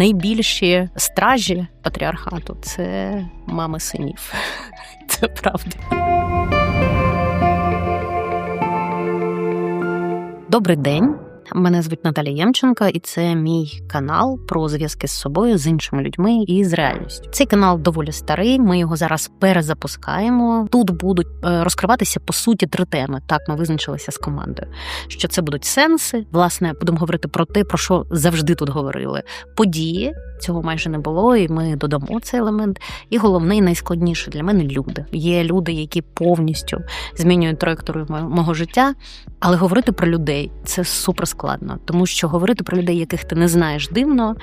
найбільші стражі патріархату це мами синів. Це правда. Добрий день. Мене звуть Наталія Ємченка, і це мій канал про зв'язки з собою з іншими людьми і з реальністю. Цей канал доволі старий. Ми його зараз перезапускаємо. Тут будуть е, розкриватися по суті три теми. Так ми визначилися з командою. Що це будуть сенси? Власне, будемо говорити про те, про що завжди тут говорили: події. Цього майже не було, і ми додамо цей елемент. І головне, і найскладніше для мене люди. Є люди, які повністю змінюють траєкторію мого життя, але говорити про людей це супер складно, тому що говорити про людей, яких ти не знаєш, дивно.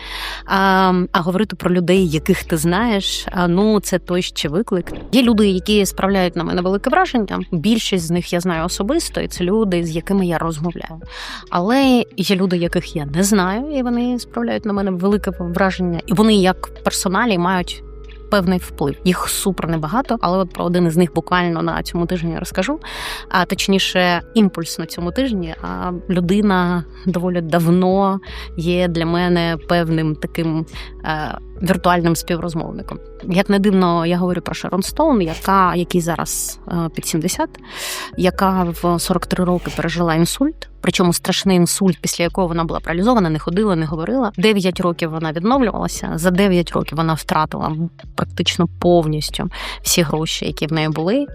А а говорити про людей, яких ти знаєш, ну це той ще виклик. Є люди, які справляють на мене велике враження. Більшість з них я знаю особисто, і це люди, з якими я розмовляю. Але є люди, яких я не знаю, і вони справляють на мене велике враження, і вони як персоналі мають певний вплив. Їх супер небагато, але про один із них буквально на цьому тижні розкажу. А точніше, імпульс на цьому тижні. А людина доволі давно є для мене певним таким е, віртуальним співрозмовником. Як не дивно, я говорю про Шерон Стоун, яка який зараз е, під 70, яка в 43 роки пережила інсульт. Причому страшний інсульт, після якого вона була паралізована, не ходила, не говорила. 9 років вона відновлювалася. За 9 років вона втратила практично повністю всі гроші, які в неї були.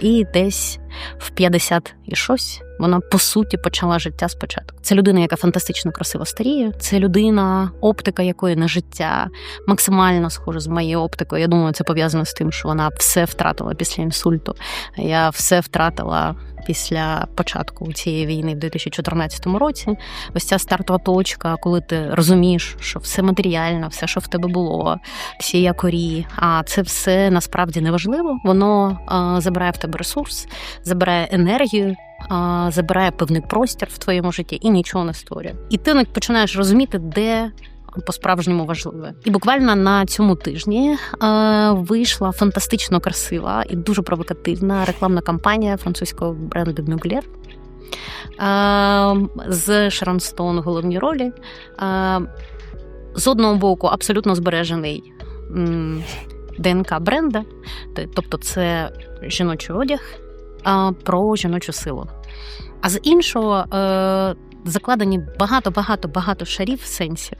І десь в 50 і щось вона по суті почала життя спочатку. Це людина, яка фантастично красиво старіє. Це людина, оптика якої на життя максимально схожа з моєю оптикою. Я думаю, це пов'язано з тим, що вона все втратила після інсульту. Я все втратила після початку цієї війни в 2014 році. Ось ця стартова точка, коли ти розумієш, що все матеріально, все, що в тебе було, всі якорі. А це все насправді неважливо. Воно а, забирає в тебе ресурс, забирає енергію. Забирає певний простір в твоєму житті і нічого не створює. І ти починаєш розуміти, де по-справжньому важливе. І буквально на цьому тижні е, вийшла фантастично красива і дуже провокативна рекламна кампанія французького бренду Мюглєр. Е, з Шарон Стоун в головній ролі. Е, з одного боку, абсолютно збережений ДНК бренда, тобто це жіночий одяг про жіночу силу. А з іншого, закладені багато-багато багато шарів сенсів.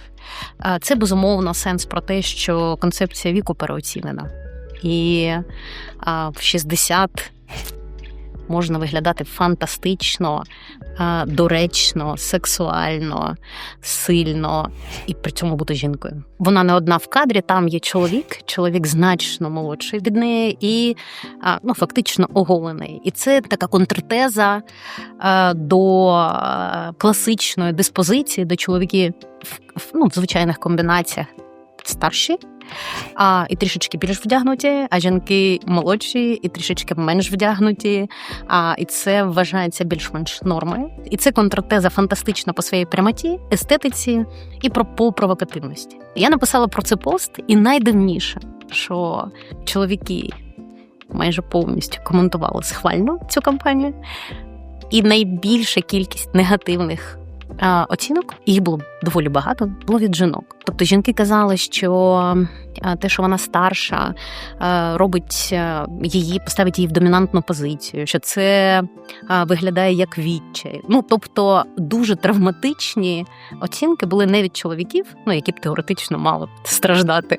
Це безумовно сенс про те, що концепція віку переоцінена. І в 60 можна виглядати фантастично, доречно, сексуально, сильно і при цьому бути жінкою. Вона не одна в кадрі, там є чоловік, чоловік значно молодший від неї і ну, фактично оголений. І це така контртеза до класичної диспозиції, де чоловіки ну, в звичайних комбінаціях старші а, і трішечки більш вдягнуті, а жінки молодші і трішечки менш вдягнуті. А, І це вважається більш-менш нормою. І це контртеза фантастична по своїй прямоті, естетиці і про по провокативності. Я написала про це пост, і найдивніше, що чоловіки майже повністю коментували схвально цю кампанію. І найбільша кількість негативних оцінок, їх було доволі багато, було від жінок. Тобто жінки казали, що те, що вона старша, робить її, поставить її в домінантну позицію, що це виглядає як відчай. Ну тобто дуже травматичні оцінки були не від чоловіків, ну які б теоретично мали страждати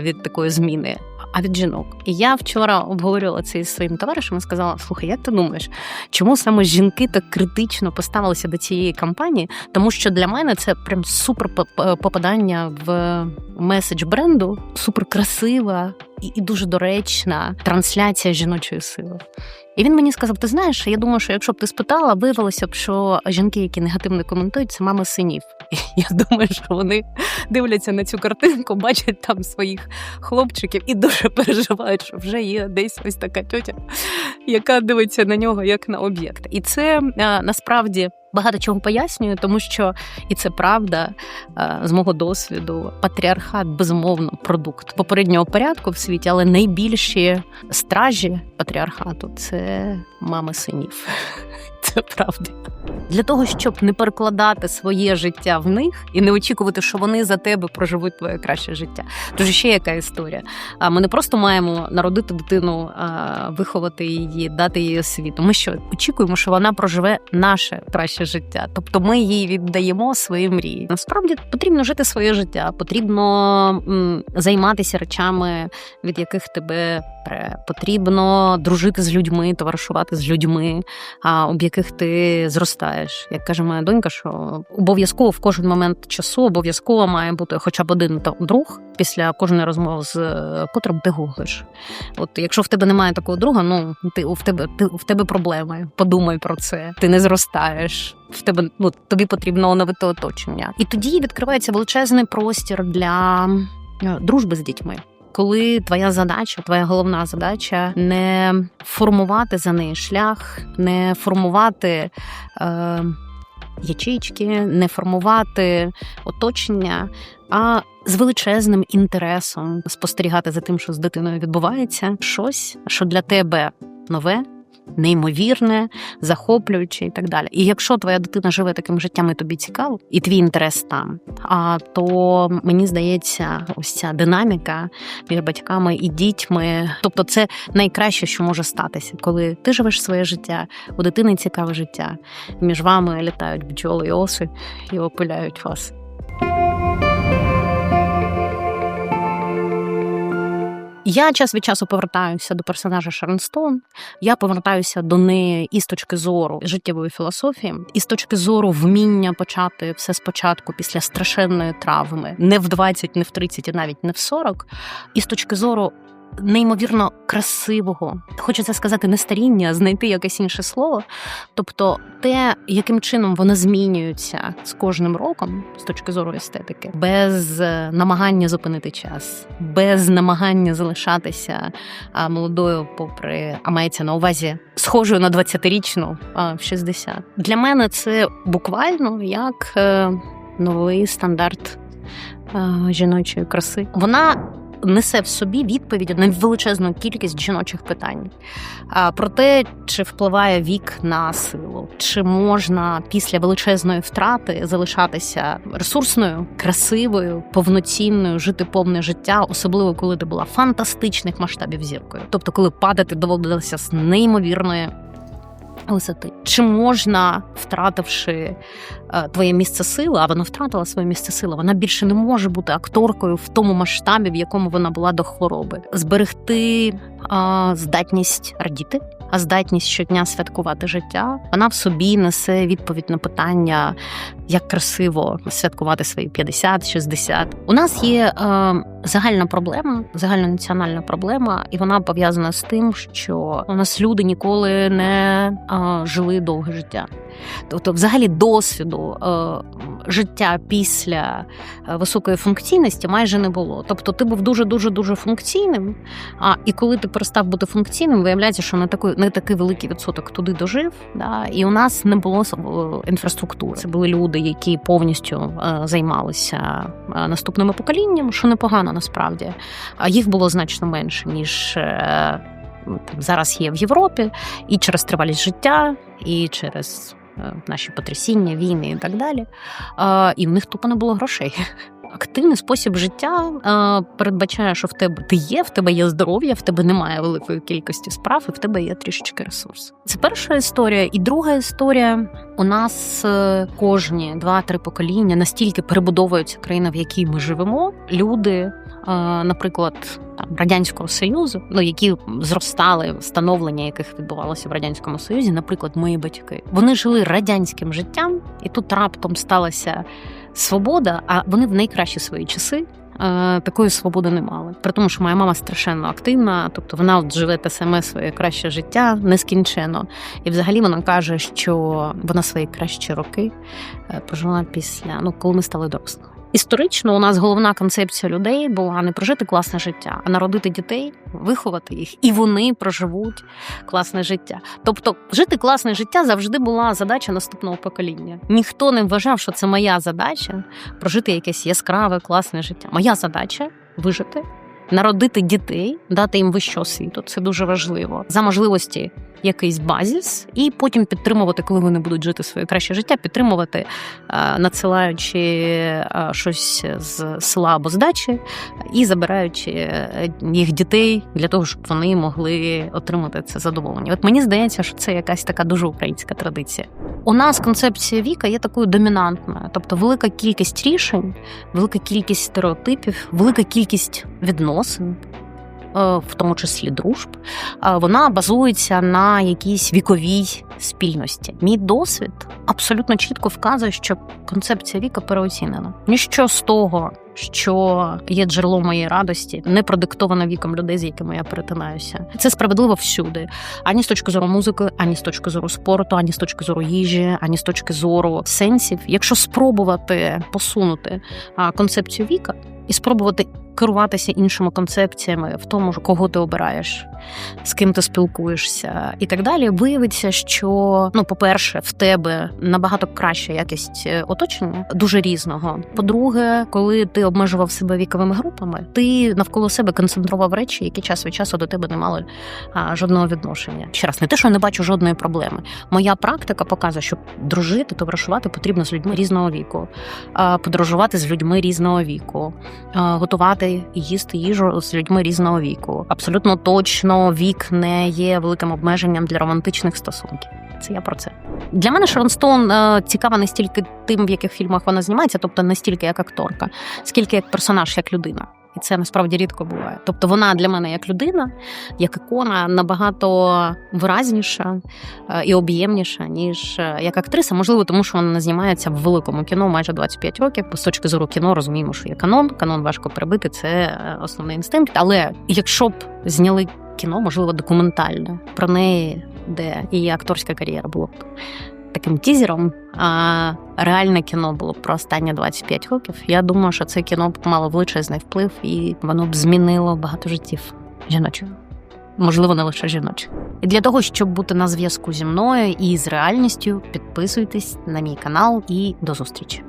від такої зміни а від жінок. І я вчора обговорювала це із своїм товаришем і сказала: слухай, як ти думаєш, чому саме жінки так критично поставилися до цієї кампанії? Тому що для мене це прям супер попадання в меседж бренду, супер красива і дуже доречна трансляція жіночої сили. І він мені сказав: Ти знаєш, я думаю, що якщо б ти спитала, виявилося б, що жінки, які негативно коментують, це мами синів. І Я думаю, що вони дивляться на цю картинку, бачать там своїх хлопчиків і дуже переживають, що вже є десь ось така тьотя, яка дивиться на нього як на об'єкт. І це насправді багато чого пояснюю, тому що і це правда е, з мого досвіду. Патріархат безумовно продукт попереднього порядку в світі, але найбільші стражі патріархату це мами синів. Це правда. Для того, щоб не перекладати своє життя в них і не очікувати, що вони за тебе проживуть твоє краще життя. Тож ще яка історія. А ми не просто маємо народити дитину, виховати її, дати їй освіту. Ми що очікуємо, що вона проживе наше краще життя. Тобто ми їй віддаємо свої мрії. Насправді потрібно жити своє життя, потрібно займатися речами, від яких тебе пре. Потрібно дружити з людьми, товаришувати з людьми, об яких ти зростаєш. Як каже моя донька, що обов'язково в кожен момент часу обов'язково має бути хоча б один друг після кожної розмови з е, котрим ти гуглиш. От якщо в тебе немає такого друга, ну ти в тебе ти в тебе проблеми. Подумай про це. Ти не зростаєш. В тебе ну тобі потрібно оновити оточення, і тоді відкривається величезний простір для е, дружби з дітьми коли твоя задача, твоя головна задача не формувати за неї шлях, не формувати е, Ячички, не формувати оточення, а з величезним інтересом спостерігати за тим, що з дитиною відбувається, щось, що для тебе нове неймовірне, захоплююче і так далі. І якщо твоя дитина живе таким життям, і тобі цікаво, і твій інтерес там, а то мені здається, ось ця динаміка між батьками і дітьми, тобто це найкраще, що може статися, коли ти живеш своє життя, у дитини цікаве життя. Між вами літають бджоли і оси і опиляють вас. Я час від часу повертаюся до персонажа Шерон Стоун. Я повертаюся до неї і з точки зору життєвої філософії, і з точки зору вміння почати все спочатку після страшенної травми, не в 20, не в 30 і навіть не в 40, і з точки зору неймовірно красивого, хочеться сказати, не старіння, а знайти якесь інше слово. Тобто, те, яким чином вони змінюються з кожним роком, з точки зору естетики, без е, намагання зупинити час, без намагання залишатися молодою, попри а мається на увазі схожою на 20-річну в 60. Для мене це буквально як е, новий стандарт жіночої краси. Вона несе в собі відповіді на величезну кількість жіночих питань. Про те, чи впливає вік на силу, чи можна після величезної втрати залишатися ресурсною, красивою, повноцінною, жити повне життя, особливо коли ти була фантастичних масштабів зіркою, тобто коли падати доводилося з неймовірної висоти. Чи можна, втративши е, твоє місце сили, а вона втратила своє місце сили, вона більше не може бути акторкою в тому масштабі, в якому вона була до хвороби, зберегти а, здатність радіти, а здатність щодня святкувати життя. Вона в собі несе відповідь на питання, як красиво святкувати свої 50-60. У нас є е, загальна проблема, загальнонаціональна проблема, і вона пов'язана з тим, що у нас люди ніколи не е, жили довге життя. Тобто, взагалі, досвіду е, життя після е, високої функційності майже не було. Тобто, ти був дуже дуже дуже функційним. А і коли ти перестав бути функційним, виявляється, що не такий, не такий великий відсоток туди дожив. Да? І у нас не було інфраструктури. Це були люди, які повністю е, займалися е, наступними поколінням, що непогано насправді. А їх було значно менше ніж. Зараз є в Європі, і через тривалість життя, і через наші потрясіння, війни і так далі. І в них тупо не було грошей активний спосіб життя е, передбачає, що в тебе ти є, в тебе є здоров'я, в тебе немає великої кількості справ, і в тебе є трішечки ресурс. Це перша історія. І друга історія у нас е, кожні два-три покоління настільки перебудовується країна, в якій ми живемо. Люди, е, наприклад. Там радянського союзу, ну які зростали встановлення, яких відбувалося в радянському союзі, наприклад, мої батьки, вони жили радянським життям, і тут раптом сталася свобода, а вони в найкращі свої часи. Е, такої свободи не мали. При тому, що моя мама страшенно активна, тобто вона от живе те саме своє краще життя нескінченно. І взагалі вона каже, що вона свої кращі роки е, прожила після ну, коли ми стали дорослими. Історично у нас головна концепція людей була не прожити класне життя, а народити дітей, виховати їх, і вони проживуть класне життя. Тобто, жити класне життя завжди була задача наступного покоління. Ніхто не вважав, що це моя задача прожити якесь яскраве, класне життя. Моя задача вижити, народити дітей, дати їм вищу освіту. Це дуже важливо за можливості якийсь базіс, і потім підтримувати, коли вони будуть жити своє краще життя, підтримувати, е, надсилаючи е, щось з села або з дачі і забираючи е, їх дітей для того, щоб вони могли отримати це задоволення. От мені здається, що це якась така дуже українська традиція. У нас концепція віка є такою домінантною, тобто велика кількість рішень, велика кількість стереотипів, велика кількість відносин. Е, В тому числі дружб, е, вона базується на якійсь віковій спільності. Мій досвід абсолютно чітко вказує, що концепція віка переоцінена. Ніщо з того, що є джерелом моєї радості, не продиктовано віком людей, з якими я перетинаюся. Це справедливо всюди, ані з точки зору музики, ані з точки зору спорту, ані з точки зору їжі, ані з точки зору сенсів. Якщо спробувати посунути концепцію віка і спробувати керуватися іншими концепціями в тому, кого ти обираєш, з ким ти спілкуєшся, і так далі, виявиться, що ну, по-перше, в тебе набагато краща якість е, оточення, дуже різного. По-друге, коли ти обмежував себе віковими групами, ти навколо себе концентрував речі, які час від часу до тебе не мали а, жодного відношення. Ще раз, не те, що я не бачу жодної проблеми. Моя практика показує, що дружити, товаришувати потрібно з людьми різного віку, а, подорожувати з людьми різного віку, а, готувати і їсти їжу з людьми різного віку. Абсолютно точно вік не є великим обмеженням для романтичних стосунків. Це я про це. Для мене Шерон Стоун е, цікава не стільки тим, в яких фільмах вона знімається, тобто не стільки як акторка, скільки як персонаж, як людина. І це насправді рідко буває. Тобто вона для мене як людина, як ікона, набагато виразніша е, і об'ємніша, ніж е, як актриса. Можливо, тому що вона знімається в великому кіно майже 25 років. Бо з точки зору кіно розуміємо, що є канон. Канон важко перебити, це основний інстинкт. Але якщо б зняли кіно, можливо, документальне про неї, де її акторська кар'єра була б таким тізером, а реальне кіно було б про останні 25 років. Я думаю, що це кіно б мало величезний вплив, і воно б змінило багато життів жіночих. Можливо, не лише жіночих. І для того, щоб бути на зв'язку зі мною і з реальністю, підписуйтесь на мій канал і до зустрічі.